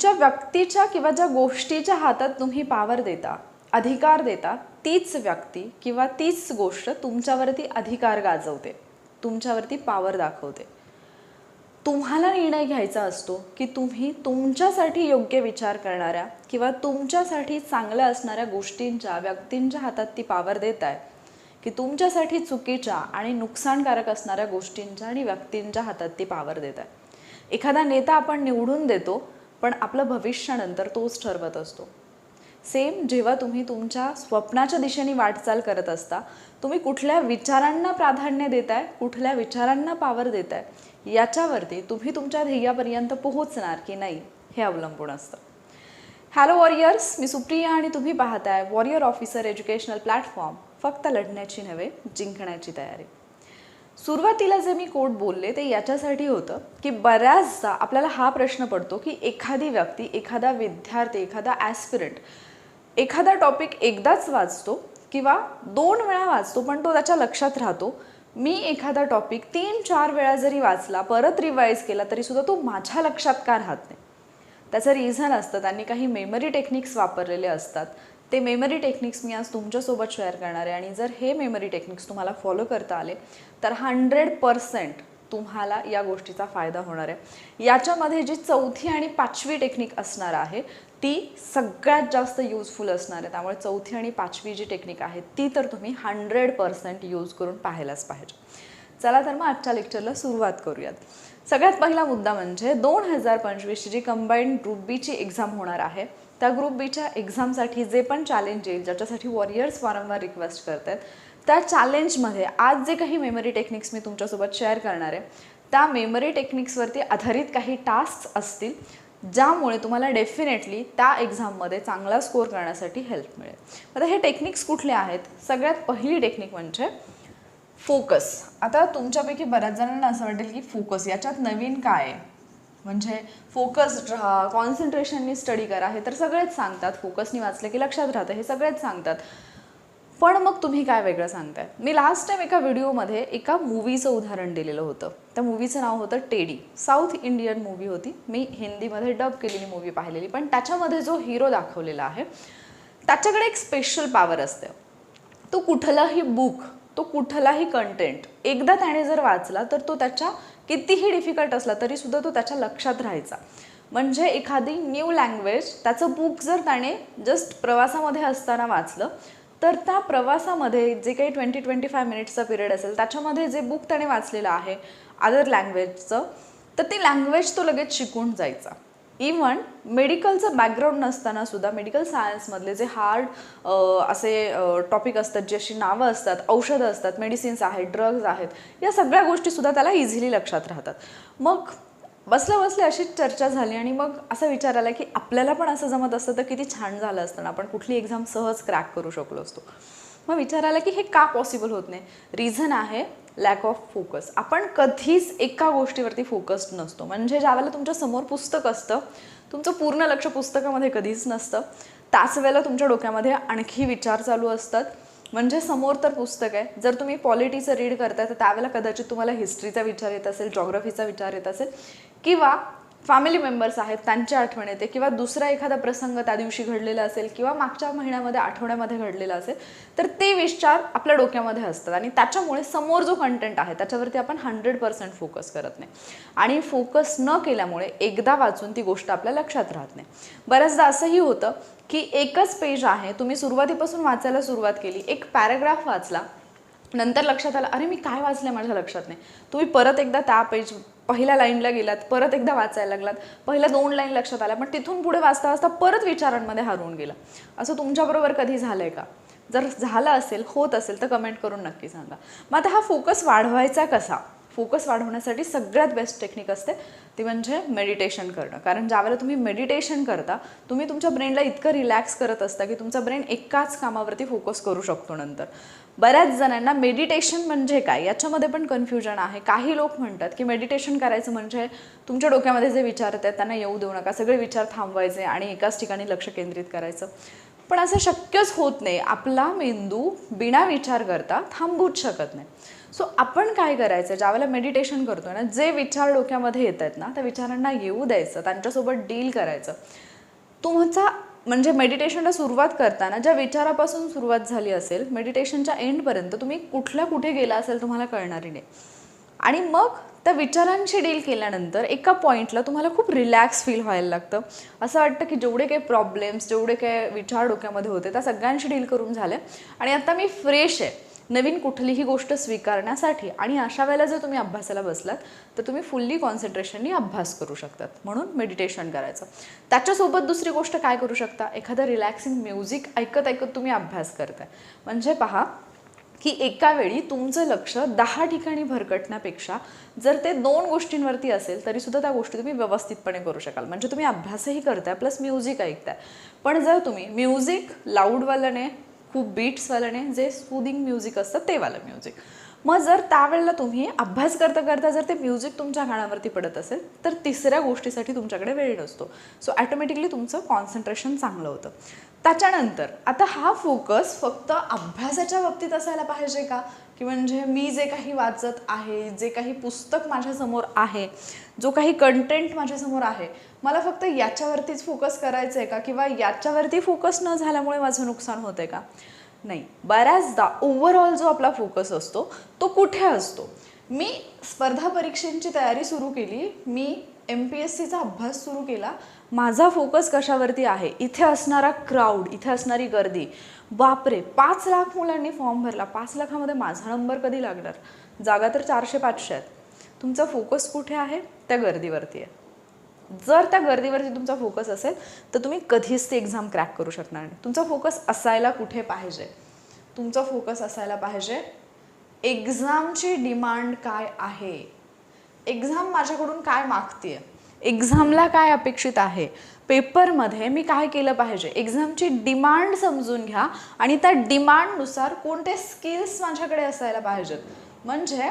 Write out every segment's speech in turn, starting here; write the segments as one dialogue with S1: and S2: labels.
S1: ज्या व्यक्तीच्या किंवा ज्या गोष्टीच्या हातात तुम्ही पावर देता अधिकार देता तीच व्यक्ती किंवा तीच गोष्ट तुमच्यावरती अधिकार गाजवते तुमच्यावरती पावर दाखवते. तुम्हाला निर्णय घ्यायचा असतो की तुम्ही तुमच्यासाठी योग्य विचार करणाऱ्या किंवा तुमच्यासाठी चांगल्या असणाऱ्या गोष्टींच्या व्यक्तींच्या हातात ती पावर देत आहे की तुमच्यासाठी चुकीच्या आणि नुकसानकारक असणाऱ्या गोष्टींच्या आणि व्यक्तींच्या हातात ती पावर देत आहे एखादा नेता आपण निवडून देतो पण आपलं भविष्यानंतर तोच ठरवत असतो. सेम जेव्हा तुम्ही तुमच्या स्वप्नाच्या दिशेने वाटचाल करत असता तुम्ही कुठल्या विचारांना प्राधान्य देताय कुठल्या विचारांना पावर देताय याच्यावरती तुम्ही तुमच्या ध्येयापर्यंत पोहोचणार की नाही हे अवलंबून असतं. हॅलो वॉरियर्स मी सुप्रिया आणि तुम्ही पाहताय वॉरियर ऑफिसर एज्युकेशनल प्लॅटफॉर्म फक्त लढण्याची नव्हे जिंकण्याची तयारी. सुरुवातीला जे मी कोट बोलले ते याच्यासाठी होतं की बऱ्याचदा आपल्याला हा प्रश्न पडतो की एखादी व्यक्ती एखादा विद्यार्थी एखादा ॲस्पिरंट एखादा टॉपिक एकदाच वाचतो किंवा दोन वेळा वाचतो पण तो त्याच्या लक्षात राहतो. मी एखादा टॉपिक तीन चार वेळा जरी वाचला परत रिवाईज केला तरी सुद्धा तो माझ्या लक्षात का राहत नाही? त्याचं रिझन असतं. त्यांनी काही मेमरी टेक्निक्स वापरलेले असतात. ते मेमरी टेक्निक्स मी आज तुमच्यासोबत शेअर करणार आहे. आणि जर हे मेमरी टेक्निक्स तुम्हाला फॉलो करता आले तर हंड्रेड पर्सेंट तुम्हाला या गोष्टीचा फायदा होणार आहे. याच्यामध्ये जी चौथी आणि पाचवी टेक्निक असणार आहे ती सगळ्यात जास्त युजफुल असणार आहे. त्यामुळे चौथी आणि पाचवी जी टेक्निक आहे ती तर तुम्ही हंड्रेड पर्सेंट यूज करून पाहायलाच पाहिजे. चला तर मग आजच्या लेक्चरला सुरुवात करूयात. सगळ्यात पहिला मुद्दा म्हणजे दोन हजार पंचवीसची जी कंबाईंड ग्रुप बीची एक्झाम होणार आहे त्या ग्रुप बीच्या एक्झामसाठी जे पण चॅलेंज येईल ज्याच्यासाठी वॉरियर्स वारंवार रिक्वेस्ट करत आहेत त्या चॅलेंजमध्ये आज जे काही मेमरी टेक्निक्स मी तुमच्यासोबत शेअर करणार आहे त्या मेमरी टेक्निक्सवरती आधारित काही टास्क असतील ज्यामुळे तुम्हाला डेफिनेटली त्या एक्झाममध्ये चांगला स्कोअर करण्यासाठी हेल्प मिळेल. आता हे टेक्निक्स कुठले आहेत? सगळ्यात पहिली टेक्निक म्हणजे फोकस आता तुमच्यापैकी बऱ्याच जणांना असं वाटेल की फोकस याच्यात नवीन काय आहे? म्हणजे फोकस्ड राहा कॉन्सन्ट्रेशननी स्टडी करा हे तर सगळेच सांगतात. फोकसनी वाचले की लक्षात राहतं हे सगळेच सांगतात. पण मग तुम्ही काय वेगळं सांगताय? मी लास्ट टाईम एका व्हिडिओमध्ये एका मूवीचं उदाहरण दिलेलं होतं. त्या मूवीचं नाव होतं टेडी साऊथ इंडियन मूवी होती. मी हिंदीमध्ये डब केलेली मूवी पाहिलेली. पण त्याच्यामध्ये जो हिरो दाखवलेला आहे त्याच्याकडे एक स्पेशल पॉवर असते. तो कुठलाही बुक तो कुठलाही कंटेंट एकदा त्याने जर वाचला तर तो त्याच्या कितीही डिफिकल्ट असला तरी सुद्धा तो त्याच्या लक्षात राहायचा. म्हणजे एखादी न्यू लँग्वेज त्याचं बुक जर त्याने जस्ट प्रवासामध्ये असताना वाचलं तर त्या प्रवासामध्ये जे काही ट्वेंटी ट्वेंटी फाय मिनिट्सचा पिरियड असेल त्याच्यामध्ये जे बुक त्याने वाचलेलं आहे अदर लँग्वेजचं तर ती लँग्वेज तो लगेच शिकून जायचा. इवन मेडिकलचं बॅकग्राऊंड नसताना सुद्धा मेडिकल सायन्समधले जे हार्ड असे टॉपिक असतात जे अशी नावं असतात औषधं असतात मेडिसिन्स आहेत ड्रग्ज आहेत या सगळ्या गोष्टीसुद्धा त्याला इझिली लक्षात राहतात. मग बसल्या बसल्या अशीच चर्चा झाली आणि मग असा विचार आला की आपल्याला पण असं जमत असतं तर किती छान झालं असतं ना आपण कुठली एक्झाम सहज क्रॅक करू शकलो असतो. मग विचार आला की हे का पॉसिबल होत नाही? रिझन आहे लॅक ऑफ फोकस आपण कधीच एका गोष्टीवरती फोकस्ड नसतो. म्हणजे ज्यावेळेला तुमच्यासमोर पुस्तक असतं तुमचं पूर्ण लक्ष पुस्तकामध्ये कधीच नसतं. त्याच वेळेला तुमच्या डोक्यामध्ये आणखी विचार चालू असतात. म्हणजे समोर तर पुस्तक आहे. जर तुम्ही पॉलिटीचं रीड करताय तर त्यावेळेला कदाचित तुम्हाला हिस्ट्रीचा विचार येत असेल जॉग्रफीचा विचार येत असेल किंवा फॅमिली मेंबर्स आहेत त्यांची आठवण येते किंवा दुसरा एखादा प्रसंग त्या दिवशी घडलेला असेल किंवा मागच्या महिन्यामध्ये आठवड्यामध्ये घडलेला असेल तर ते विचार आपल्या डोक्यामध्ये असतात आणि त्याच्यामुळे समोर जो कंटेंट आहे त्याच्यावरती आपण हंड्रेड पर्सेंट फोकस करत नाही. आणि फोकस न केल्यामुळे एकदा वाचून ती गोष्ट आपल्या लक्षात राहत नाही. बऱ्याचदा असंही होतं की एकच पेज आहे तुम्ही सुरुवातीपासून वाचायला सुरुवात केली एक पॅराग्राफ वाचला नंतर लक्षात आलं अरे मी काय वाचलं माझ्या लक्षात नाही. तुम्ही परत एकदा त्या पेज पहिल्या लाईनला गेलात परत एकदा वाचायला लागलात पहिल्या दोन लाईन लक्षात आल्या पण तिथून पुढे वाचता वाचता परत विचारांमध्ये हरवून गेला. असं तुमच्याबरोबर कधी झालं आहे का? जर झालं असेल होत असेल तर कमेंट करून नक्की सांगा. मग आता हा फोकस वाढवायचा कसा? फोकस वाढवण्यासाठी सगळ्यात बेस्ट टेक्निक असते ती म्हणजे मेडिटेशन करणं. कारण ज्यावेळेला तुम्ही मेडिटेशन करता तुम्ही तुमच्या ब्रेनला इतकं रिलॅक्स करत असता की तुमचा ब्रेन एकाच कामावरती फोकस करू शकतो नंतर. बऱ्याच जणांना मेडिटेशन म्हणजे काय? याच्यामध्ये पण कन्फ्युजन आहे. काही लोक म्हणतात की मेडिटेशन करायचं म्हणजे तुमच्या डोक्यामध्ये जे विचार आहेत त्यांना येऊ देऊ नका. सगळे विचार थांबवायचे आणि एकाच ठिकाणी लक्ष केंद्रित करायचं. पण असं शक्यच होत नाही. आपला मेंदू बिना विचार करता थांबूच शकत नाही. सो आपण काय करायचं? ज्यावेळेला मेडिटेशन करतो ना जे विचार डोक्यामध्ये येत आहेत ना त्या विचारांना येऊ द्यायचं. त्यांच्यासोबत डील करायचं. तुमचा म्हणजे मेडिटेशनला सुरुवात करताना ज्या विचारापासून सुरुवात झाली असेल मेडिटेशनच्या एंडपर्यंत तुम्ही कुठल्या कुठे गेला असेल तुम्हाला कळणारी नाही. आणि मग त्या विचारांशी डील केल्यानंतर एका पॉईंटला तुम्हाला खूप रिलॅक्स फील व्हायला लागतं. असं वाटतं की जेवढे काही प्रॉब्लेम्स जेवढे काही विचार डोक्यामध्ये होते त्या सगळ्यांशी डील करून झाले आणि आता मी फ्रेश आहे. नवीन कुठलीही गोष्ट स्वीकारण्यासाठी आणि अशा वेळेला जर तुम्ही अभ्यासाला बसलात तर तुम्ही फुल्ली कॉन्सन्ट्रेशननी अभ्यास करू शकतात. म्हणून मेडिटेशन करायचं. त्याच्यासोबत दुसरी गोष्ट काय करू शकता? एखादं रिलॅक्सिंग म्युझिक ऐकत ऐकत तुम्ही अभ्यास करताय. म्हणजे पहा की एका वेळी तुमचं लक्ष दहा ठिकाणी भरकटण्यापेक्षा जर ते दोन गोष्टींवरती असेल तरीसुद्धा त्या गोष्टी तुम्ही व्यवस्थितपणे करू शकाल. म्हणजे तुम्ही अभ्यासही करताय प्लस म्युझिक ऐकताय. पण जर तुम्ही म्युझिक लाऊडवाल्याने खूप बीट्सवालं नाही जे सुदिंग म्युझिक असतं तेवालं म्युझिक मग जर त्यावेळेला तुम्ही अभ्यास करता करता जर ते म्युझिक तुमच्या गाण्यावरती पडत असेल तर तिसऱ्या गोष्टीसाठी तुमच्याकडे वेळ नसतो. सो ॲटोमॅटिकली तुमचं कॉन्सन्ट्रेशन चांगलं होतं. त्याच्यानंतर आता हा फोकस फक्त अभ्यासाच्या बाबतीत असायला पाहिजे का? की म्हणजे मी जे काही वाचत आहे जे काही पुस्तक माझ्यासमोर आहे जो काही कंटेंट माझ्यासमोर आहे मला फक्त याच्यावरतीच फोकस करायचं आहे का? किंवा याच्यावरती फोकस न झाल्यामुळे माझं नुकसान होत आहे का? नाही. बऱ्याचदा ओव्हरऑल जो आपला फोकस असतो तो कुठे असतो? मी स्पर्धा परीक्षांची तयारी सुरू केली. मी एम पी एस सीचा अभ्यास सुरू केला. माझा फोकस कशावरती आहे? इथे असणारा क्राऊड इथे असणारी गर्दी. बापरे पाच लाख मुलांनी फॉर्म भरला. पाच लाखामध्ये माझा नंबर कधी लागणार? जागा तर चारशे पाचशे आहेत. तुमचा फोकस कुठे आहे? त्या गर्दीवरती आहे. जर त्या गर्दीवरती तुमचा फोकस असेल तर तुम्ही कधीच ती एक्झाम क्रॅक करू शकणार नाही. तुमचा फोकस असायला कुठे पाहिजे? तुमचा फोकस असायला पाहिजे एक्झामची डिमांड काय आहे? एक्झाम माझ्याकडून काय मागते एक्झामला काय अपेक्षित आहे? पेपरमध्ये मी काय केलं पाहिजे? एक्झामची डिमांड समजून घ्या आणि त्या डिमांडनुसार कोणते स्किल्स माझ्याकडे असायला पाहिजेत. म्हणजे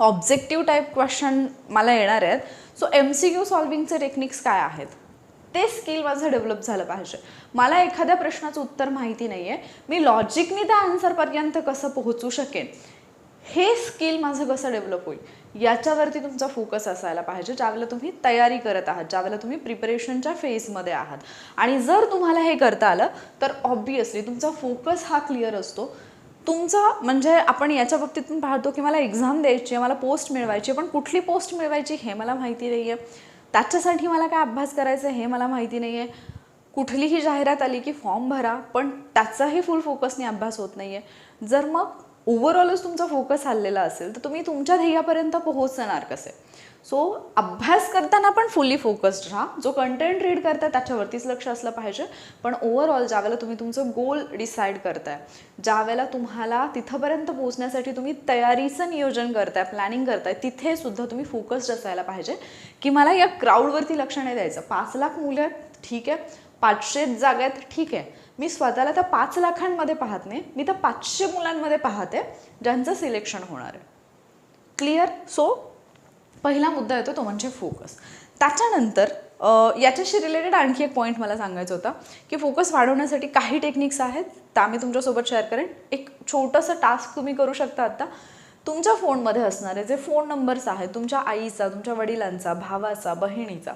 S1: ऑब्जेक्टिव्ह टाईप क्वेश्चन मला येणार आहेत. सो एम सी क्यू सॉल्विंगचे टेक्निक्स काय आहेत? ते स्किल माझं डेव्हलप झालं पाहिजे. मला एखाद्या प्रश्नाचं उत्तर माहिती नाही आहे मी लॉजिकनी त्या आन्सरपर्यंत कसं पोहोचू शकेन? हे स्किल माझं कसं डेव्हलप होईल? याच्यावरती तुमचा फोकस असायला पाहिजे ज्यावेळेला तुम्ही तयारी करत आहात ज्यावेळेला तुम्ही प्रिपरेशनच्या फेजमध्ये आहात. आणि जर तुम्हाला हे करता आलं तर ऑब्वियसली तुमचा फोकस हा क्लिअर असतो. तुमचा म्हणजे आपण याच्या बाबतीत पण पाहतो की मला एक्झाम द्यायची आहे मला पोस्ट मिळवायची आहे पण कुठली पोस्ट मिळवायची हे मला माहिती नाही आहे त्याच्यासाठी मला काय अभ्यास करायचा आहे हे मला माहिती नाही आहे कुठलीही जाहिरात आली की फॉर्म भरा पण त्याचाही फुल फोकसने अभ्यास होत नाही आहे जर मग ओव्हरऑलच तुमचा फोकस हल्लेला असेल तर तुम्ही तुमच्या ध्येयापर्यंत पोहोचणार कसे? सो अभ्यास करताना पण फुल्ली फोकस्ड राहा. जो कंटेंट रीड करताय त्याच्यावरतीच लक्ष असलं पाहिजे. पण ओव्हरऑल ज्यावेळेला तुम्ही तुमचं गोल डिसाईड करताय ज्यावेळेला तुम्हाला तिथंपर्यंत पोहोचण्यासाठी तुम्ही तयारीचं नियोजन करताय प्लॅनिंग करताय तिथे सुद्धा तुम्ही फोकस्ड असायला पाहिजे. की मला या क्राऊडवरती लक्ष नाही द्यायचं. पाच लाख मुलं आहेत ठीक आहे. पाचशे जागा आहेत ठीक आहे. मी स्वतःला त्या पाच लाखांमध्ये पाहत नाही मी त्या पाचशे मुलांमध्ये पाहते ज्यांचं सिलेक्शन होणार आहे. क्लिअर सो पहिला मुद्दा येतो तो म्हणजे फोकस त्याच्यानंतर याच्याशी रिलेटेड आणखी एक पॉईंट मला सांगायचा होता की फोकस वाढवण्यासाठी काही टेक्निक्स आहेत त्या मी तुमच्यासोबत शेअर करेन. एक छोटंसं टास्क तुम्ही करू शकता आत्ता तुमच्या फोनमध्ये असणारे जे फोन नंबर्स आहेत तुमच्या आईचा तुमच्या वडिलांचा भावाचा बहिणीचा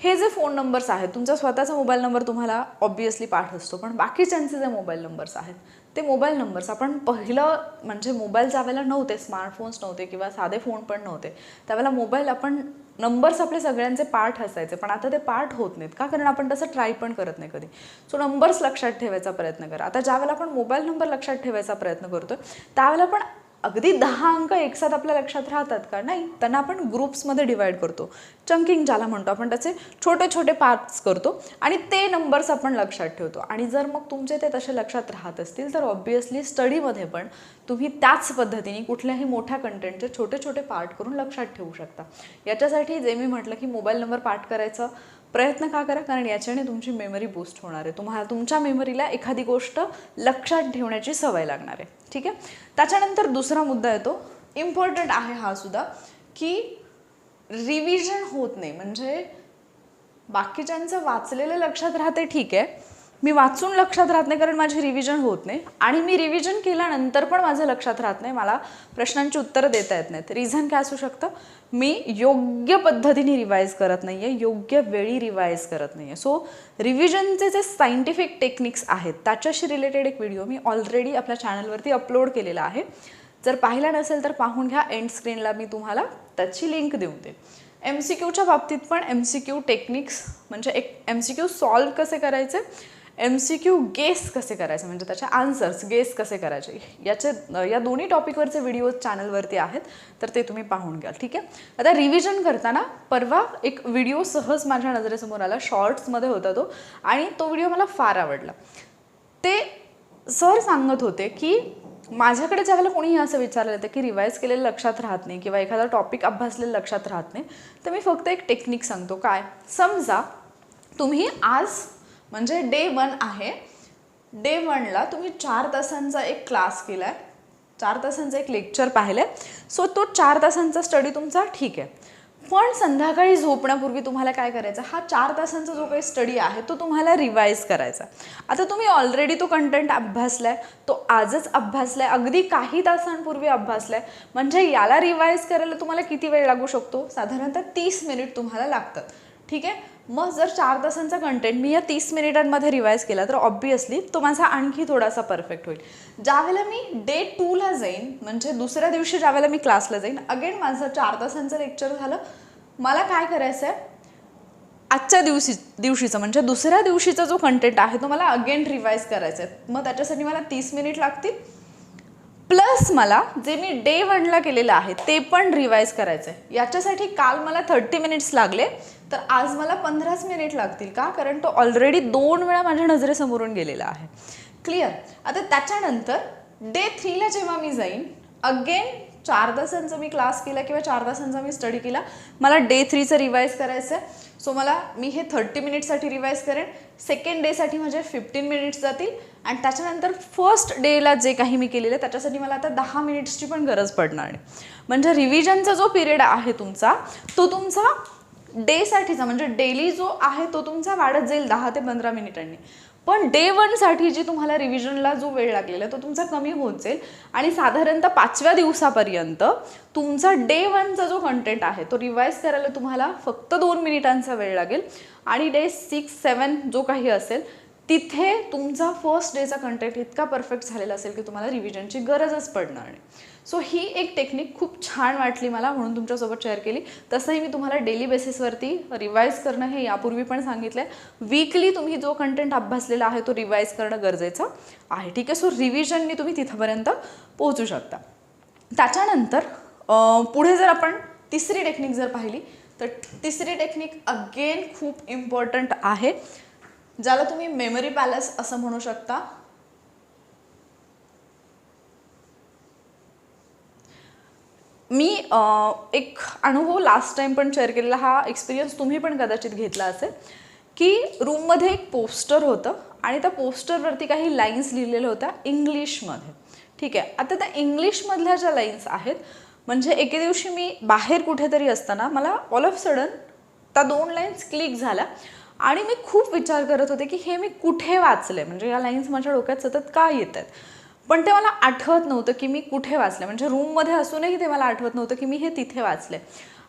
S1: हे जे फोन नंबर्स आहेत तुमचा स्वतःचा मोबाईल नंबर तुम्हाला ऑब्वियसली पाठ असतो पण बाकीच्यांचे जे मोबाईल नंबर्स आहेत ते मोबाईल नंबर्स आपण पहिलं म्हणजे मोबाईल ज्यावेळेला नव्हते स्मार्टफोन्स नव्हते किंवा साधे फोन पण नव्हते त्यावेळेला मोबाईल आपण नंबर्स आपले सगळ्यांचे पाठ असायचे पण आता ते पाठ होत नाहीत. का कारण आपण तसं ट्राय पण करत नाही कधी. सो नंबर्स लक्षात ठेवायचा प्रयत्न करा. आता ज्यावेळेला आपण मोबाईल नंबर लक्षात ठेवायचा प्रयत्न करतोय त्यावेळेला पण अगदी दहा अंक एकसाथ आपल्या लक्षात राहतात का? नाही. त्यांना आपण ग्रुप्समध्ये डिवाईड करतो. चंकिंग ज्याला म्हणतो आपण त्याचे छोटे छोटे पार्ट्स करतो आणि ते नंबर्स आपण लक्षात ठेवतो. आणि जर मग तुमचे ते तसे लक्षात राहत असतील तर ऑब्वियसली स्टडीमध्ये पण तुम्ही त्याच पद्धतीने कुठल्याही मोठ्या कंटेंटचे छोटे छोटे पार्ट करून लक्षात ठेवू शकता. याच्यासाठी जे मी म्हटलं की मोबाईल नंबर पाठ करायचा प्रयत्न का करा? कारण याच्याने तुमची मेमरी बूस्ट होणार आहे. तुम्हाला तुमच्या मेमरीला एखादी गोष्ट लक्षात ठेवण्याची सवय लागणार आहे. ठीक आहे? त्याच्यानंतर दुसरा मुद्दा येतो. इम्पॉर्टंट आहे हा सुद्धा की रिव्हिजन होत नाही. म्हणजे बाकीच्यांचं वाचलेलं लक्षात राहते ठीक आहे. मी वाचून लक्षात राहत नाही कारण माझी रिव्हिजन होत नाही. आणि मी रिव्हिजन केल्यानंतर पण माझं लक्षात राहत नाही. मला प्रश्नांची उत्तरं देता येत नाहीत. रिझन काय असू शकतं? मी योग्य पद्धतीने रिवाईज करत नाही आहे योग्य वेळी रिवाईज करत नाही आहे सो रिव्हिजनचे जे सायंटिफिक टेक्निक्स आहेत त्याच्याशी रिलेटेड एक व्हिडिओ मी ऑलरेडी आपल्या चॅनलवरती अपलोड केलेला आहे. जर पाहिला नसेल तर पाहून घ्या. एंड स्क्रीनला मी तुम्हाला त्याची लिंक देऊन देईन. एम सी क्यूच्या बाबतीत पण एम सी क्यू टेक्निक्स म्हणजे एक एम सी क्यू सॉल्व कसे करायचे? एम सी क्यू गेस कसे करायचे? म्हणजे त्याचे आन्सर्स गेस कसे करायचे? याचे या दोन्ही टॉपिकवरचे व्हिडिओ चॅनलवरती आहेत तर ते तुम्ही पाहून घ्याल ठीक आहे? आता रिव्हिजन करताना परवा एक व्हिडिओ सहज माझ्या नजरेसमोर आला शॉर्ट्समध्ये होता तो आणि तो व्हिडिओ मला फार आवडला. ते सर सांगत होते की माझ्याकडे ज्यावेळेला कोणीही असं विचारलं येतं की रिवाईज केलेलं लक्षात राहत नाही किंवा एखादा टॉपिक अभ्यासलेलं लक्षात राहत नाही तर मी फक्त एक टेक्निक सांगतो. काय? समजा तुम्ही आज म्हणजे डे वन आहे. डे वनला तुम्ही चार तासांचा एक क्लास केला आहे चार तासांचं एक लेक्चर पाहिलं आहे सो तो चार तासांचा स्टडी तुमचा ठीक आहे. पण संध्याकाळी झोपण्यापूर्वी तुम्हाला काय करायचं? हा चार तासांचा जो काही स्टडी आहे तो तुम्हाला रिवाईज करायचा. आता तुम्ही ऑलरेडी तो कंटेंट अभ्यासला आहे तो आजच अभ्यासला आहे अगदी काही तासांपूर्वी अभ्यासला आहे म्हणजे याला रिवाईज करायला तुम्हाला किती वेळ लागू शकतो? साधारणतः तीस मिनिट तुम्हाला लागतात. ठीक आहे? मग जर चार तासांचा कंटेंट मी या तीस मिनिटांमध्ये रिवाईज केला तर ऑब्वियसली तो माझा आणखी थोडासा परफेक्ट होईल. ज्यावेळेला मी डे टूला जाईन म्हणजे दुसऱ्या दिवशी ज्यावेळेला मी क्लासला जाईन अगेन माझं चार तासांचं लेक्चर झालं. मला काय करायचं आहे आजच्या दिवशी दिवशीचं म्हणजे दुसऱ्या दिवशीचा जो कंटेंट आहे तो मला अगेन रिवाईज करायचा आहे मग त्याच्यासाठी मला तीस मिनिट लागतील. प्लस मला जे मी डे वनला केलेलं आहे ते पण रिवाईज करायचं आहे याच्यासाठी काल मला थर्टी मिनिट्स लागले तर आज मला पंधराच मिनिट लागतील का? कारण तो ऑलरेडी दोन वेळा माझ्या नजरेसमोरून गेलेला आहे. क्लिअर आता त्याच्यानंतर डे थ्रीला जेव्हा मी जाईन अगेन चार तासांचा मी क्लास केला किंवा चार तासांचा मी स्टडी केला. मला डे थ्रीचं रिवाईज करायचं आहे सो मला मी हे थर्टी मिनिट्ससाठी रिवाईज करेन. सेकंड डेसाठी माझे फिफ्टीन मिनिट्स जातील. आणि त्याच्यानंतर फर्स्ट डेला जे काही मी केलेलं आहे त्याच्यासाठी मला आता दहा मिनिट्सची पण गरज पडणार नाही. म्हणजे रिव्हिजनचा जो पिरियड आहे तुमचा तो तुमचा डेसाठीचा म्हणजे डेली जो आहे तो तुमचा वाढत जाईल दहा ते पंधरा मिनिटांनी पण डे वनसाठी जी तुम्हाला रिव्हिजनला जो वेळ लागलेला आहे तो तुमचा कमी होत जाईल. आणि साधारणतः पाचव्या दिवसापर्यंत तुमचा डे वनचा जो कंटेंट आहे तो रिवाईज करायला तुम्हाला फक्त दोन मिनिटांचा वेळ लागेल. आणि डे सिक्स सेवन जो काही असेल तिथे तुमचा फर्स्ट डेचा कंटेंट इतका परफेक्ट झालेला असेल की तुम्हाला रिव्हिजनची गरजच पडणार नाही. सो ही एक टेक्निक खूप छान वाटली मला म्हणून तुमच्यासोबत शेअर केली. तसंही मी तुम्हाला डेली बेसिसवरती रिवाईज करणं हे यापूर्वी पण सांगितलं आहे वीकली तुम्ही जो कंटेंट अभ्यासलेला आहे तो रिवाईज करणं गरजेचं आहे. ठीक आहे? सो रिव्हिजननी तुम्ही तिथंपर्यंत पोहोचू शकता. त्याच्यानंतर पुढे जर आपण तिसरी टेक्निक जर पाहिली तर तिसरी टेक्निक अगेन खूप इम्पॉर्टंट आहे. ज्याला तुम्ही मेमरी पॅलेस असं म्हणू शकता. मी एक अनुभव लास्ट टाइम पण शेअर केलेला हा एक्सपिरियन्स तुम्ही पण कदाचित घेतला असेल की रूममध्ये एक पोस्टर होतं आणि त्या पोस्टरवरती काही लाईन्स लिहिलेल्या होत्या इंग्लिशमध्ये ठीक आहे आता त्या इंग्लिशमधल्या ज्या लाईन्स आहेत म्हणजे एके दिवशी मी बाहेर कुठेतरी असताना मला ऑल ऑफ सडन त्या दोन लाईन्स क्लिक झाल्या आणि मी खूप विचार करत होते की हे मी कुठे वाचले म्हणजे या लाईन्स माझ्या डोक्यात सतत का येत आहेत? पण ते मला आठवत नव्हतं की मी कुठे वाचलं म्हणजे रूममध्ये असूनही ते मला आठवत नव्हतं की मी हे तिथे वाचले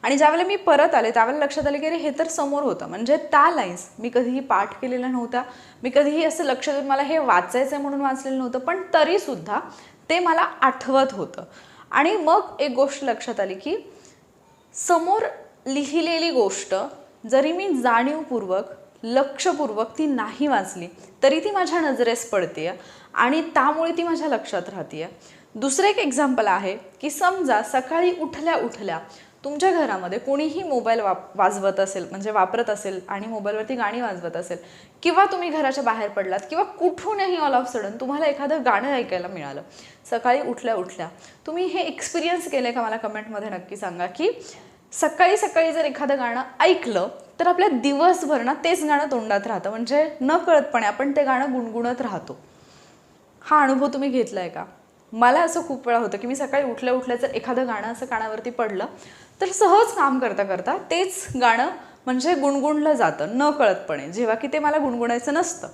S1: आणि ज्यावेळेला मी परत आले त्यावेळेला लक्षात आले की अरे हे तर समोर होतं. म्हणजे त्या लाईन्स मी कधीही पाठ केलेल्या नव्हत्या मी कधीही असं लक्ष देऊन मला हे वाचायचं आहे म्हणून वाचलेलं नव्हतं. पण तरीसुद्धा ते मला आठवत होतं. आणि मग एक गोष्ट लक्षात आली की समोर लिहिलेली गोष्ट जरी मी जाणीवपूर्वक लक्षपूर्वक ती नाही वाचली तरी ती माझ्या नजरेस पडते आणि त्यामुळे ती माझ्या लक्षात राहते दुसरं एक एक्झाम्पल आहे की समजा सकाळी उठल्या उठल्या तुमच्या घरामध्ये कोणीही मोबाईल वाप वाजवत असेल म्हणजे वापरत असेल आणि मोबाईलवरती गाणी वाजवत असेल किंवा तुम्ही घराच्या बाहेर पडलात किंवा कुठूनही ऑल ऑफ सडन तुम्हाला एखादं गाणं ऐकायला मिळालं सकाळी उठल्या उठल्या तुम्ही हे एक्सपिरियन्स केलं का? मला कमेंटमध्ये नक्की सांगा की सकाळी सकाळी जर एखादं गाणं ऐकलं तर आपल्या दिवसभर ना तेच गाणं तोंडात राहतं. म्हणजे न कळतपणे आपण ते गाणं गुणगुणत राहतो. हा अनुभव तुम्ही घेतला आहे का? मला असं खूप वेळा होतं की मी सकाळी उठल्या उठल्या जर एखादं गाणं असं कानावरती पडलं तर सहज काम करता करता तेच गाणं म्हणजे गुणगुणलं जातं न कळतपणे जेव्हा की ते मला गुणगुणायचं नसतं.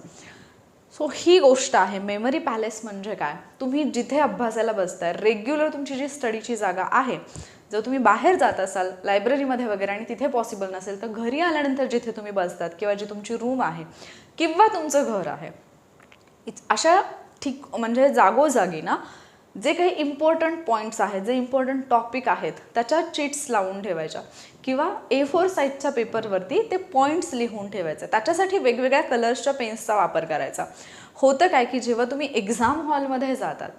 S1: सो ही गोष्ट आहे. मेमरी पॅलेस म्हणजे काय? तुम्ही जिथे अभ्यासाला बसताय रेग्युलर तुमची जी स्टडीची जागा आहे जर तुम्ही बाहेर जात असाल लायब्ररीमध्ये वगैरे आणि तिथे पॉसिबल नसेल तर घरी आल्यानंतर जिथे तुम्ही बसतात किंवा जी तुमची रूम आहे किंवा तुमचं घर आहे इच- अशा ठीक म्हणजे जागोजागी ना जे काही इम्पॉर्टंट पॉईंट्स आहेत जे इम्पॉर्टंट टॉपिक आहेत त्याच्या चिट्स लावून ठेवायच्या. किंवा ए फोर साईजच्या पेपरवरती ते पॉईंट्स लिहून ठेवायचे. त्याच्यासाठी वेगवेगळ्या कलर्सच्या पेन्सचा वापर करायचा. होतं काय की जेव्हा तुम्ही एक्झाम हॉलमध्ये जातात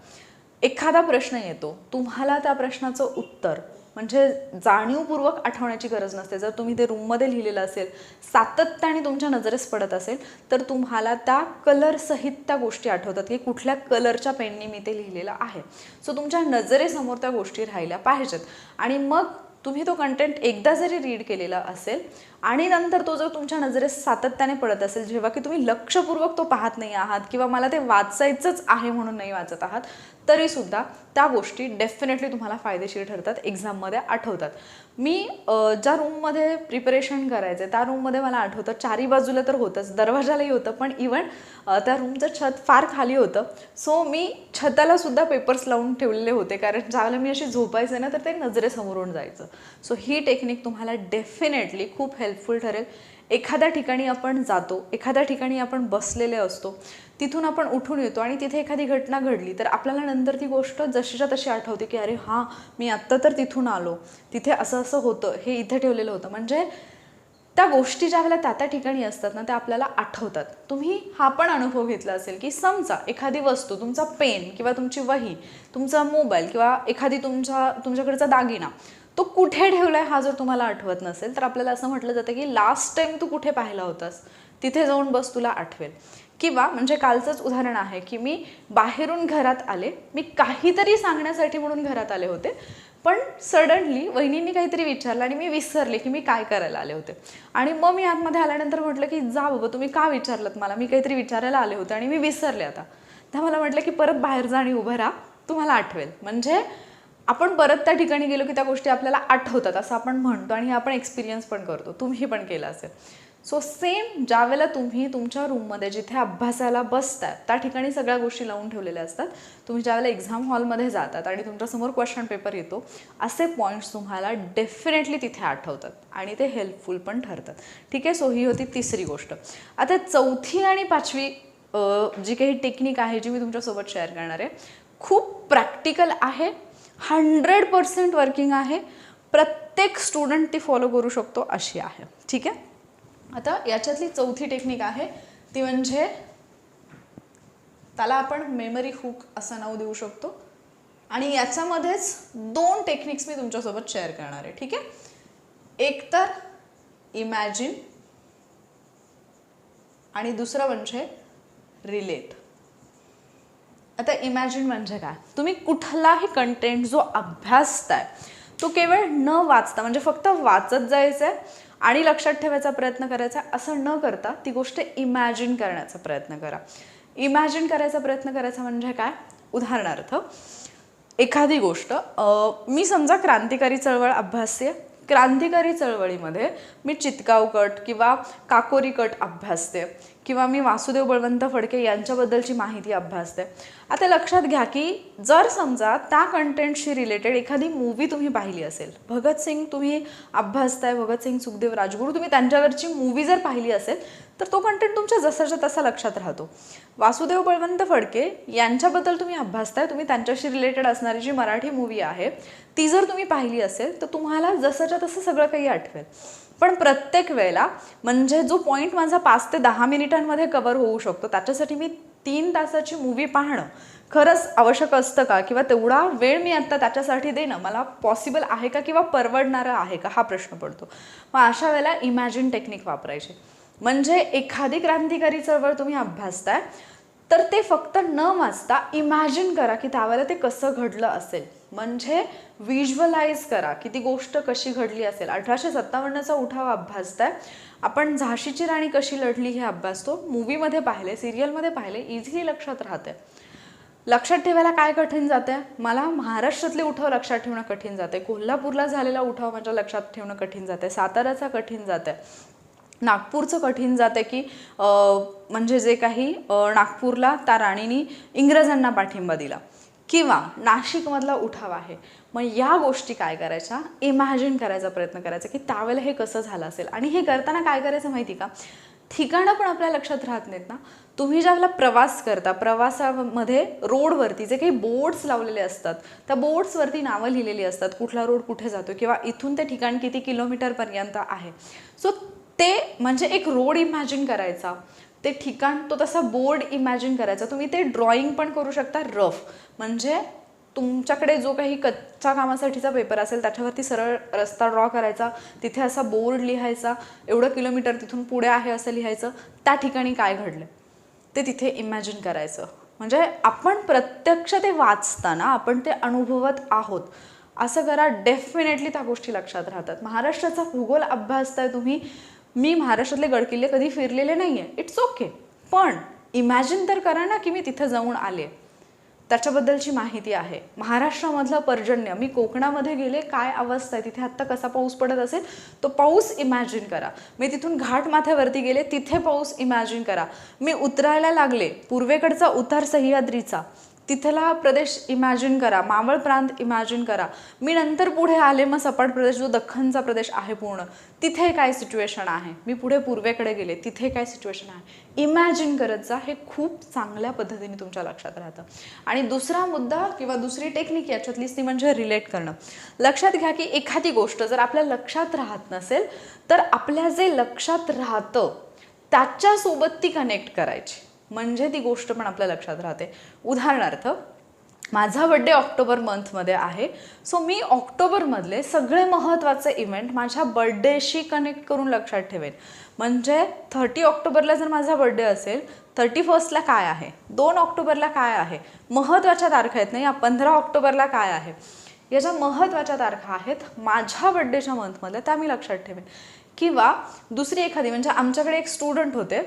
S1: एखादा प्रश्न येतो तुम्हाला त्या प्रश्नाचं उत्तर म्हणजे जाणीवपूर्वक आठवण्याची गरज नसते. जर तुम्ही ते रूममध्ये लिहिलेलं असेल सातत्याने तुमच्या नजरेस पडत असेल तर तुम्हाला त्या कलरसहित त्या गोष्टी आठवतात की कुठल्या कलरच्या पेनने मी ते लिहिलेलं आहे. सो तुमच्या नजरेसमोर त्या गोष्टी राहिल्या पाहिजेत. आणि मग तुम्ही तो कंटेंट एकदा जरी रीड केलेला असेल आणि नंतर तो जर तुमच्या नजरेस सातत्याने पडत असेल जेव्हा की तुम्ही लक्षपूर्वक तो पाहत नाही आहात किंवा मला ते वाचायचंच आहे म्हणून नाही वाचत आहात तरीसुद्धा त्या गोष्टी डेफिनेटली तुम्हाला फायदेशीर ठरतात एक्झाममध्ये आठवतात. मी ज्या रूममध्ये प्रिपरेशन करायचे त्या रूममध्ये मला आठवतं चारी बाजूला तर होतंच दरवाजालाही होतं पण इवन त्या रूमचं छत फार खाली होतं. सो मी छतालासुद्धा पेपर्स लावून ठेवलेले होते कारण ज्यावेळेला मी अशी झोपायचे ना तर ते नजरेसमोरून जायचं. सो ही टेक्निक तुम्हाला डेफिनेटली खूप हेल्प हेल्पफुल ठरेल. एखाद्या ठिकाणी आपण जातो एखाद्या ठिकाणी आपण बसलेले असतो तिथून आपण उठून येतो आणि तिथे एखादी घटना घडली तर आपल्याला नंतर ती गोष्ट जशीच्या तशी आठवते की अरे हां मी आत्ता तर तिथून आलो. तिथे असं असं होतं हे इथे ठेवलेलं होतं. म्हणजे त्या गोष्टी ज्या वेळेला त्या त्या ठिकाणी असतात ना त्या आपल्याला आठवतात. तुम्ही हा पण अनुभव घेतला असेल की समजा एखादी वस्तू तुमचा पेन किंवा तुमची वही तुमचा मोबाईल किंवा एखादी तुमच्या तुमच्याकडचा दागिना तो कुठे ठेवला आहे हा जर तुम्हाला आठवत नसेल तर आपल्याला असं म्हटलं जातं की लास्ट टाइम तू कुठे पाहिला होतास? तिथे जाऊन बस तुला आठवेल. किंवा म्हणजे कालचंच उदाहरण आहे की मी बाहेरून घरात आले. मी काहीतरी सांगण्यासाठी म्हणून घरात आले होते. पण सडनली वहिनींनी काहीतरी विचारलं आणि मी विसरले की मी काय करायला आले होते. आणि मग मी आतमध्ये आल्यानंतर म्हटलं की जा बाबा तुम्ही का विचारलं मला? मी काहीतरी विचारायला आले होते आणि मी विसरले आता. त्या मला म्हटलं की परत बाहेर जा आणि उभं राहा. तुम्हाला आठवेल. म्हणजे आपण परत त्या ठिकाणी गेलो की त्या गोष्टी आपल्याला आठवतात असं आपण म्हणतो आणि हे आपण एक्सपिरियन्स पण करतो. तुम्ही पण केलं असेल. सो सेम ज्यावेळेला तुम्ही तुमच्या रूममध्ये जिथे अभ्यासाला बसतात त्या ठिकाणी सगळ्या गोष्टी लावून ठेवलेल्या असतात. तुम्ही ज्यावेळेला एक्झाम हॉलमध्ये जातात आणि तुमच्यासमोर क्वेश्चन पेपर येतो असे पॉईंट्स तुम्हाला डेफिनेटली तिथे आठवतात आणि ते हेल्पफुल पण ठरतात. ठीक आहे? सो ही होती तिसरी गोष्ट. आता चौथी आणि पाचवी जी काही टेक्निक आहे जी मी तुमच्यासोबत शेअर करणार आहे खूप प्रॅक्टिकल आहे हंड्रेड पर्सेंट वर्किंग आहे. प्रत्येक स्टुडंट ती फॉलो करू शकतो अशी आहे. ठीक आहे? आता याच्यातली चौथी टेक्निक आहे. ती म्हणजे त्याला आपण मेमरी हुक असं नाव देऊ शकतो. आणि याच्यामध्येच दोन टेक्निक्स मी तुमच्यासोबत शेअर करणार आहे. ठीक आहे? एक तर इमॅजिन आणि दुसरं म्हणजे रिलेट आता इमॅजिन म्हणजे काय? तुम्ही कुठलाही कंटेंट जो अभ्यासताय तो केवळ न वाचता म्हणजे फक्त वाचत जायचं आहे आणि लक्षात ठेवायचा प्रयत्न करायचा आहे असं न करता ती गोष्ट इमॅजिन करण्याचा प्रयत्न करा. इमॅजिन करायचा प्रयत्न करायचा म्हणजे काय? उदाहरणार्थ एखादी गोष्ट मी समजा क्रांतिकारी चळवळ अभ्यासते क्रांतिकारी चळवळीमध्ये मी चितकाव कट किंवा काकोरी कट अभ्यासते किंवा मी वासुदेव बळवंत फडके यांच्याबद्दलची माहिती अभ्यासते आता लक्षात घ्या की जर समजा त्या कंटेंटशी रिलेटेड एखादी मूवी तुम्ही पाहिली असेल भगतसिंग तुम्ही अभ्यासताय भगतसिंग सुखदेव राजगुरू तुम्ही त्यांच्यावरची मूवी जर पाहिली असेल तर तो कंटेंट तुमच्या जसाच्या तसा लक्षात राहतो. वासुदेव बळवंत फडके यांच्याबद्दल तुम्ही अभ्यासताय तुम्ही त्यांच्याशी रिलेटेड असणारी जी मराठी मूवी आहे ती जर तुम्ही पाहिली असेल तर तुम्हाला जसंच्या तसं सगळं काही आठवेल. पण प्रत्येक वेळेला म्हणजे जो पॉईंट माझा पाच ते दहा मिनिटांमध्ये कवर होऊ शकतो त्याच्यासाठी मी तीन तासाची मूवी पाहणं खरंच आवश्यक असतं का? किंवा तेवढा वेळ मी आत्ता त्याच्यासाठी देणं मला पॉसिबल आहे का? किंवा परवडणारं आहे का? हा प्रश्न पडतो. मग अशा वेळेला इमॅजिन टेक्निक वापरायची. म्हणजे एखादी क्रांतिकारी चळवळ तुम्ही अभ्यासताय तर ते फक्त न वाचता इमॅजिन करा की त्यावेळेला ते कसं घडलं असेल. म्हणजे व्हिज्युअलाइज करा. की ती गोष्ट कशी घडली असेल. अठराशे सत्तावन्नचा उठाव अभ्यासताय आपण झाशीची राणी कशी लढली हे अभ्यासतो मूवीमध्ये पाहिले सिरियलमध्ये पाहिले इझिली लक्षात राहते. लक्षात ठेवायला काय कठीण जाते? मला महाराष्ट्रातले उठाव लक्षात ठेवणं कठीण जाते. कोल्हापूरला झालेला उठाव माझ्या लक्षात ठेवणं कठीण जाते. साताऱ्याचा कठीण जाते. नागपूरचं कठीण जाते की म्हणजे जे काही नागपूरला त्या राणीनी इंग्रजांना पाठिंबा दिला. किंवा नाशिकमधला उठाव आहे. मग या गोष्टी काय करायच्या? इमॅजिन करायचा प्रयत्न करायचा की त्यावेळेला हे कसं झालं असेल? आणि हे करताना काय करायचं माहिती का? ठिकाणं पण आपल्या लक्षात राहत नाहीत ना? तुम्ही ज्यावेळेला प्रवास करता प्रवासामध्ये रोडवरती जे काही बोर्ड्स लावलेले असतात त्या बोर्ड्सवरती नावं लिहिलेली असतात कुठला रोड कुठे जातो किंवा इथून ते ठिकाण किती किलोमीटरपर्यंत आहे. सो ते म्हणजे एक रोड इमॅजिन करायचा. ते ठिकाण तो तसा बोर्ड इमॅजिन करायचा. तुम्ही ते ड्रॉइंग पण करू शकता रफ म्हणजे तुमच्याकडे जो काही कच्च्या कामासाठीचा पेपर असेल त्याच्यावरती सरळ रस्ता ड्रॉ करायचा. तिथे असा बोर्ड लिहायचा. एवढं किलोमीटर तिथून पुढे आहे असं लिहायचं. त्या ठिकाणी काय घडलं? ते तिथे इमॅजिन करायचं. म्हणजे आपण प्रत्यक्ष ते वाचताना आपण ते अनुभवत आहोत. असं करा डेफिनेटली त्या गोष्टी लक्षात राहतात. महाराष्ट्राचा भूगोल अभ्यासताय तुम्ही. मी महाराष्ट्रातले गडकिल्ले कधी फिरलेले नाही आहे इट्स ओके पण इमॅजिन तर करा ना की मी तिथं जाऊन आले. त्याच्याबद्दलची माहिती आहे. महाराष्ट्रामधलं पर्जन्य मी कोकणामध्ये गेले काय अवस्था आहे? तिथे आत्ता कसा पाऊस पडत असेल? तो पाऊस इमॅजिन करा. मी तिथून घाट माथ्यावरती गेले तिथे पाऊस इमॅजिन करा. मी उतरायला लागले पूर्वेकडचा उतार सह्याद्रीचा. तिथला प्रदेश इमॅजिन करा मावळ प्रांत इमॅजिन करा. मी नंतर पुढे आले मग सपाट प्रदेश जो दख्खनचा प्रदेश आहे पूर्ण तिथे काय सिच्युएशन आहे? मी पुढे पूर्वेकडे गेले तिथे काय सिच्युएशन आहे? इमॅजिन करत जा हे खूप चांगल्या पद्धतीने तुमच्या लक्षात राहतं. आणि दुसरा मुद्दा किंवा दुसरी टेक्निक याच्यातलीच ती म्हणजे रिलेट करणं. लक्षात घ्या की एखादी गोष्ट जर आपल्या लक्षात राहत नसेल तर आपल्या जे लक्षात राहतं त्याच्यासोबत ती कनेक्ट करायची. म्हणजे ती गोष्ट पण आपल्या लक्षात राहते. उदाहरणार्थ माझा बड्डे ऑक्टोबर मंथमध्ये आहे. सो मी ऑक्टोबरमधले सगळे महत्त्वाचे इव्हेंट माझ्या बड्डेशी कनेक्ट करून लक्षात ठेवेन. म्हणजे थर्टी ऑक्टोबरला जर माझा बड्डे असेल थर्टी फर्स्टला काय आहे? दोन ऑक्टोबरला काय आहे? महत्त्वाच्या तारखा आहेत नाही या पंधरा ऑक्टोबरला काय आहे? या ज्या महत्त्वाच्या तारखा आहेत माझ्या बड्डेच्या मंथमधल्या त्या मी लक्षात ठेवेन. किंवा दुसरी एखादी म्हणजे आमच्याकडे एक स्टुडंट होते.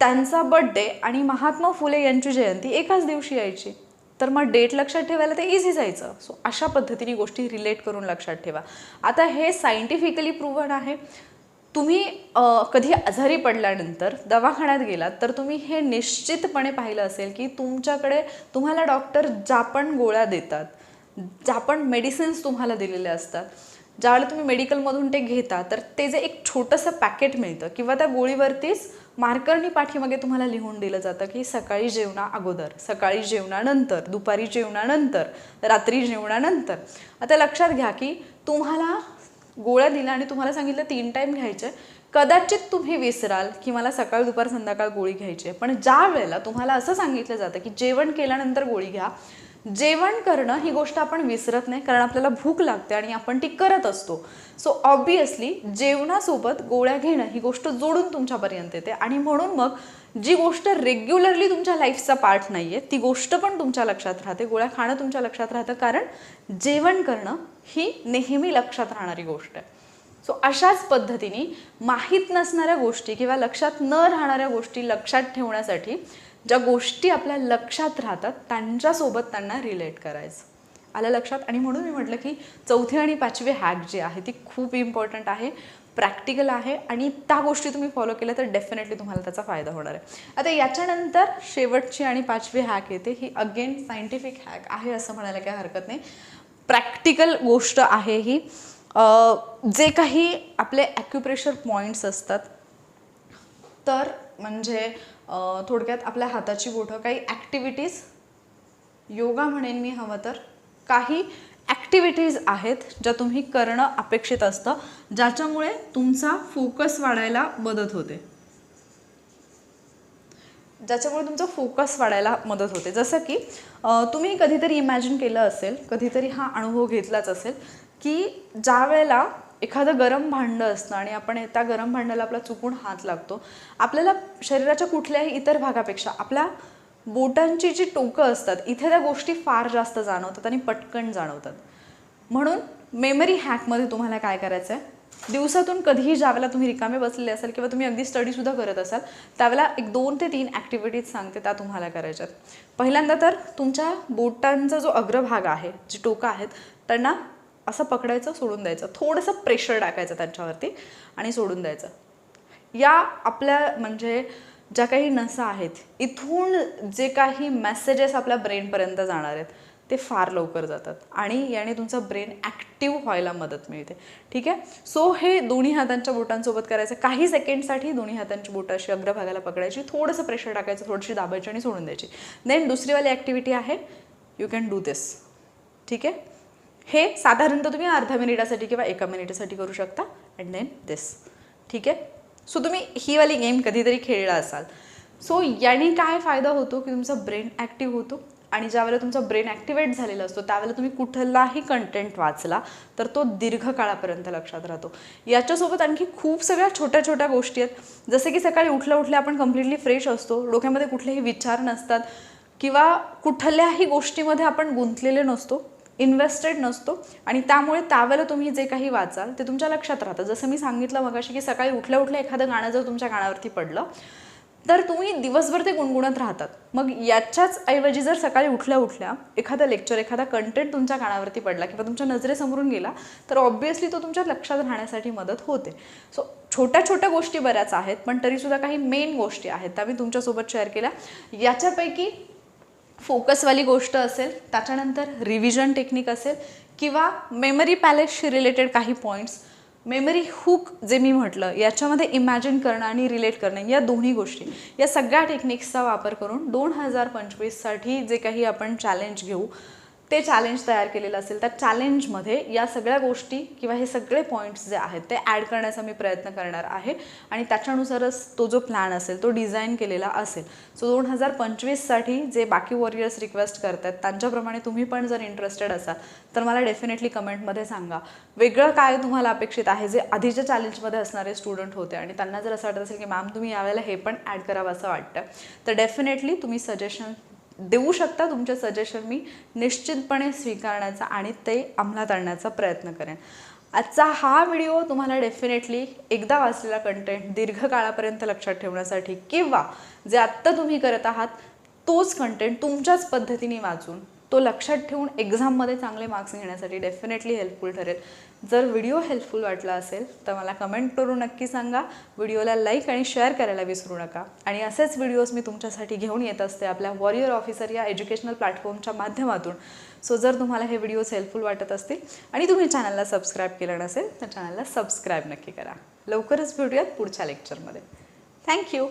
S1: त्यांचा बड्डे आणि महात्मा फुले यांची जयंती एकाच दिवशी यायची. तर मग डेट लक्षात ठेवायला ते इझी जायचं. सो अशा पद्धतीने गोष्टी रिलेट करून लक्षात ठेवा. आता हे सायंटिफिकली प्रूव्हन आहे. तुम्ही कधी आजारी पडल्यानंतर दवाखान्यात गेलात तर तुम्ही हे निश्चितपणे पाहिलं असेल की तुमच्याकडे तुम्हाला डॉक्टर ज्या पण गोळ्या देतात. ज्या पण मेडिसिन्स तुम्हाला दिलेल्या असतात. ज्यावेळेला तुम्ही मेडिकलमधून ते घेता तर ते जे एक छोटंसं पॅकेट मिळतं किंवा त्या गोळीवरतीच मार्करनी पाठीमागे तुम्हाला लिहून दिलं जातं की सकाळी जेवणा अगोदर सकाळी जेवणानंतर दुपारी जेवणानंतर रात्री जेवणानंतर. आता लक्षात घ्या की तुम्हाला गोळ्या दिल्या आणि तुम्हाला सांगितलं तीन टाईम घ्यायचे. कदाचित तुम्ही विसराल की मला सकाळ दुपार संध्याकाळ गोळी घ्यायची आहे. पण ज्या वेळेला तुम्हाला असं सांगितलं जातं की जेवण केल्यानंतर गोळी घ्या जेवण करणं ही गोष्ट आपण विसरत नाही कारण आपल्याला भूक लागते आणि आपण ती करत असतो. सो ऑब्वियसली जेवणासोबत गोळ्या घेणं ही गोष्ट जोडून तुमच्यापर्यंत येते आणि म्हणून मग जी गोष्ट रेग्युलरली तुमच्या लाईफचा पार्ट नाही आहे ती गोष्ट पण तुमच्या लक्षात राहते. गोळ्या खाणं तुमच्या लक्षात राहतं कारण जेवण करणं ही नेहमी लक्षात राहणारी गोष्ट आहे. सो अशाच पद्धतीने माहीत नसणाऱ्या गोष्टी किंवा लक्षात न राहणाऱ्या गोष्टी लक्षात ठेवण्यासाठी ज्या गोष्टी आपल्या लक्षात राहतात त्यांच्यासोबत त्यांना रिलेट करायचं. आलं लक्षात? आणि म्हणून मी म्हटलं की चौथी आणि पाचवी हॅक जी आहे ती खूप इम्पॉर्टंट आहे प्रॅक्टिकल आहे आणि त्या गोष्टी तुम्ही फॉलो केल्या तर डेफिनेटली तुम्हाला त्याचा फायदा होणार आहे. आता याच्यानंतर शेवटची आणि पाचवी हॅक येते ही अगेन सायंटिफिक हॅक आहे असं म्हणायला काही हरकत नाही. प्रॅक्टिकल गोष्ट आहे ही. जे काही आपले ॲक्युप्रेशर पॉईंट्स असतात तर म्हणजे थोडक्यात आपल्या हाताची बोटं काही ॲक्टिव्हिटीज योगा म्हणेन मी हवं तर. काही ॲक्टिव्हिटीज आहेत ज्या तुम्ही करणं अपेक्षित असतं ज्याच्यामुळे तुमचा फोकस वाढायला मदत होते. ज्याच्यामुळे तुमचा फोकस वाढायला मदत होते. जसं की तुम्ही कधीतरी इमॅजिन केलं असेल कधीतरी हा अनुभव घेतलाच असेल की ज्या वेळेला एखादं गरम भांडं असतं आणि आपण त्या गरम भांड्याला आपला चुकून हात लागतो आपल्याला शरीराच्या कुठल्याही इतर भागापेक्षा आपल्या बोटांची जी टोकं असतात इथे त्या गोष्टी फार जास्त जाणवतात आणि पटकन जाणवतात. म्हणून मेमरी हॅकमध्ये तुम्हाला काय करायचं आहे दिवसातून कधीही ज्यावेळेला तुम्ही रिकामे बसलेले असाल किंवा तुम्ही अगदी स्टडीसुद्धा करत असाल त्यावेळेला एक दोन ते तीन ॲक्टिव्हिटीज सांगते त्या तुम्हाला करायच्यात. पहिल्यांदा तर तुमच्या बोटांचा जो अग्रभाग आहे जी टोकं आहेत त्यांना असं पकडायचं सोडून द्यायचं. थोडंसं प्रेशर टाकायचं त्यांच्यावरती आणि सोडून द्यायचं. या आपल्या म्हणजे ज्या काही नसा आहेत इथून जे काही मेसेजेस आपल्या ब्रेनपर्यंत जाणार आहेत ते फार लवकर जातात. आणि याने तुमचा ब्रेन ॲक्टिव्ह व्हायला मदत मिळते. ठीक आहे? सो हे दोन्ही हातांच्या बोटांसोबत करायचं. काही सेकंडसाठी दोन्ही हातांची बोटं अशी अग्रभागाला पकडायची. थोडंसं प्रेशर टाकायचं थोडीशी दाबायची आणि सोडून द्यायची. देन दुसरीवाली ॲक्टिव्हिटी आहे यू कॅन डू दिस ठीक आहे? हे साधारणतः तुम्ही अर्ध्या मिनिटासाठी किंवा एका मिनिटासाठी करू शकता. अँड देन दिस ठीक आहे? सो तुम्ही ही वाली गेम कधीतरी खेळला असाल. सो याने काय फायदा होतो की तुमचा ब्रेन ॲक्टिव्ह होतो? आणि ज्यावेळेला तुमचा ब्रेन ॲक्टिवेट झालेला असतो त्यावेळेला तुम्ही कुठलाही कंटेंट वाचला तर तो दीर्घकाळापर्यंत लक्षात राहतो. याच्यासोबत आणखी खूप सगळ्या छोट्या छोट्या गोष्टी आहेत. जसे की सकाळी उठल्या उठल्या आपण कम्प्लिटली फ्रेश असतो. डोक्यामध्ये कुठलेही विचार नसतात. किंवा कुठल्याही गोष्टीमध्ये आपण गुंतलेले नसतो. इन्व्हेस्टेड नसतो. आणि त्यामुळे त्यावेळेला तुम्ही जे काही वाचाल ते तुमच्या लक्षात राहतं. जसं मी सांगितलं मगाशी की सकाळी उठल्या उठल्या एखादं गाणं जर तुमच्या कानावरती पडलं तर तुम्ही दिवसभर ते गुणगुणत राहतात. मग याच्याच ऐवजी जर सकाळी उठल्या उठल्या एखादा लेक्चर एखादा कंटेंट तुमच्या कानावरती पडला किंवा तुमच्या नजरेसमोरून गेला तर ऑब्व्हियसली तो तुमच्या लक्षात राहण्यासाठी मदत होते. सो छोट्या छोट्या गोष्टी बऱ्याच आहेत पण तरीसुद्धा काही मेन गोष्टी आहेत त्या मी तुमच्यासोबत शेअर केल्या. याच्यापैकी फोकसवाली गोष्ट असेल त्याच्यानंतर रिव्हिजन टेक्निक असेल किंवा मेमरी पॅलेसशी रिलेटेड काही पॉईंट्स मेमरी हुक जे मी म्हटलं याच्यामध्ये इमॅजिन करणं आणि रिलेट करणं या दोन्ही गोष्टी या सगळ्या टेक्निक्सचा वापर करून दोन हजार पंचवीससाठी जे काही आपण चॅलेंज घेऊ ते चॅलेंज तयार केलेलं असेल त्या चॅलेंजमध्ये या सगळ्या गोष्टी किंवा हे सगळे पॉईंट्स जे आहेत ते ॲड करण्याचा मी प्रयत्न करणार आहे. आणि त्याच्यानुसारच तो जो प्लॅन असेल तो डिझाईन केलेला असेल. सो दोन हजार पंचवीससाठी जे बाकी वॉरियर्स रिक्वेस्ट करतात त्यांच्याप्रमाणे तुम्ही पण जर इंटरेस्टेड असाल तर मला डेफिनेटली कमेंटमध्ये सांगा. वेगळं काय तुम्हाला अपेक्षित आहे जे आधीच्या चॅलेंजमध्ये असणारे स्टुडंट होते? आणि त्यांना जर असं वाटत असेल की मॅम तुम्ही यावेळेला हे पण ॲड करावं असं वाटतं तर डेफिनेटली तुम्ही सजेशन देऊ शकता तुमचे सजेशन मी निश्चितपणे स्वीकारण्याचा आणि ते अंमलात आणण्याचा प्रयत्न करेन. आजचा हा व्हिडिओ तुम्हाला डेफिनेटली एकदा वाचलेला कंटेंट दीर्घकाळापर्यंत लक्षात ठेवण्यासाठी किंवा जे आत्ता तुम्ही करत आहात तोच कंटेंट तुमच्याच पद्धतीने वाचून तो लक्षात ठेवून एक्झाममध्ये चांगले मार्क्स घेण्यासाठी डेफिनेटली हेल्पफुल ठरेल. जर व्हिडिओ हेल्पफुल वाटला असेल तर मला कमेंट करून नक्की सांगा. व्हिडिओला लाईक आणि शेअर करायला विसरू नका. आणि असेच व्हिडिओज मी तुमच्यासाठी घेऊन येत असते आपल्या वॉरियर ऑफिसर या एज्युकेशनल प्लॅटफॉर्मच्या माध्यमातून. सो जर तुम्हाला हे व्हिडिओज हेल्पफुल वाटत असतील आणि तुम्ही चॅनलला सबस्क्राईब केलं नसेल तर चॅनलला सबस्क्राईब नक्की करा. लवकरच भेटूयात पुढच्या लेक्चरमध्ये थँक्यू